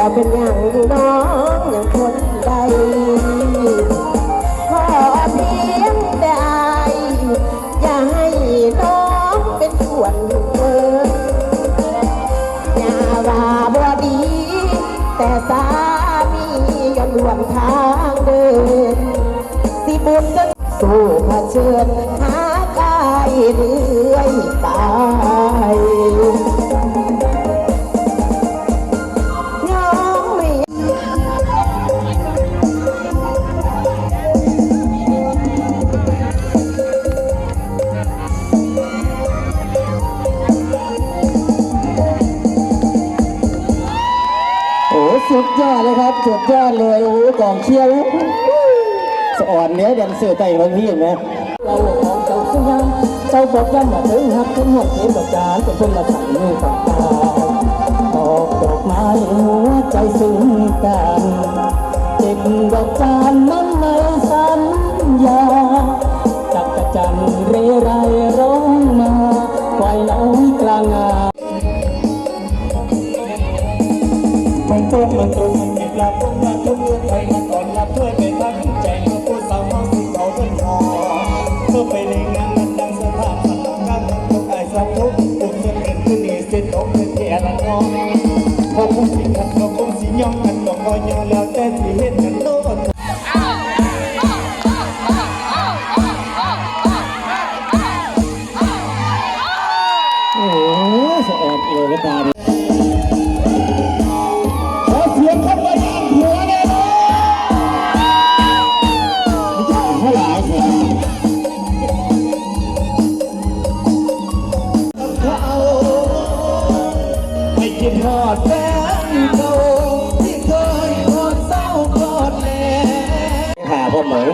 บ่เป็นอย่างน้องอย่างคนใดขอเพียงแต่อายอย่าให้น้องเป็นส่วนเกินอย่าว่าบ่ดี แต่สามียังรวมทางเดิน สิบุญก็สู้เผชิญหากายเรื่อยตาย สุดยอดเลยครับ สุดยอดเลยโอ้กองเชียร์สอ่อนเนี้ยแดนเซอร์ไต่บางที่เห็นไหมเราของเจ้าสียงเจ้าบอกย้ำว่าถึงหักถึงหัวเข็มดอกจานเป็นคนละสั่งมือฝั่งตาดอกดอกไม้หัวใจซึ้งกันเจ็บดอกจานมันในสัญญาจักจันเรไรร้อง คอยยอแล้วแต่สิเฮ็ดกันโลดโอ้โหสะอดเอวกระตาดิขอเสียงเข้ามาย่างหัวเลยนะไม่ใช่เท่าไหร่เสียเขาเอาให้คิดฮอดแฟ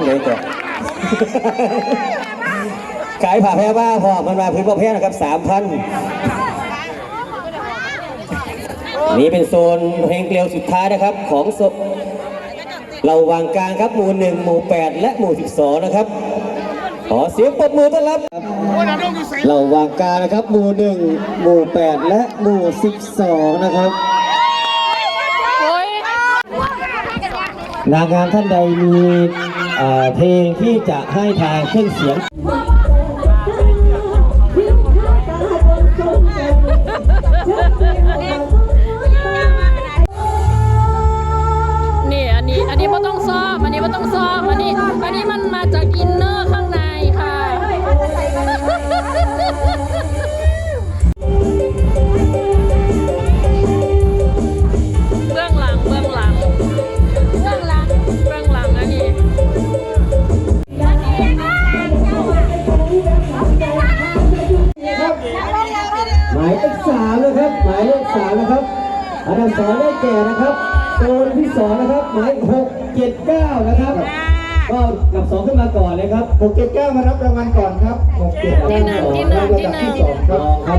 เลยแต่ขายผ่าแพ้บ้าพอมันมาพื้นพ่อแพ้นะครับสามพันนี่เป็นโซนเพลงเกลียวสุดท้ายนะครับ ของศพเราวางกลางครับหมู่หนึ่งหมู่แปดและหมู่สิบสองนะครับขอเสียงปรบมือต้อนรับ เราวางกลางนะครับ หมู่หนึ่งหมู่แปดและหมู่สิบสองนะครับนางงามท่านใดมี เพลงที่จะให้ทางเครื่องเสียงนี่อันนี้อันนี้ไม่ต้องซ้อมอันนี้ไม่ต้องซ้อม สามนะครับ หมายเลขสามนะครับ อันดับสองได้แก่นะครับโซนที่สองนะครับ หมายหกเจ็ดเก้านะครับ ก็กลับสองขึ้นมาก่อนเลยครับหกเจ็ดเก้ามารับรางวัลก่อนครับหกเจ็ดเก้าที่หนึ่งที่หนึ่งที่หนึ่งครับครับ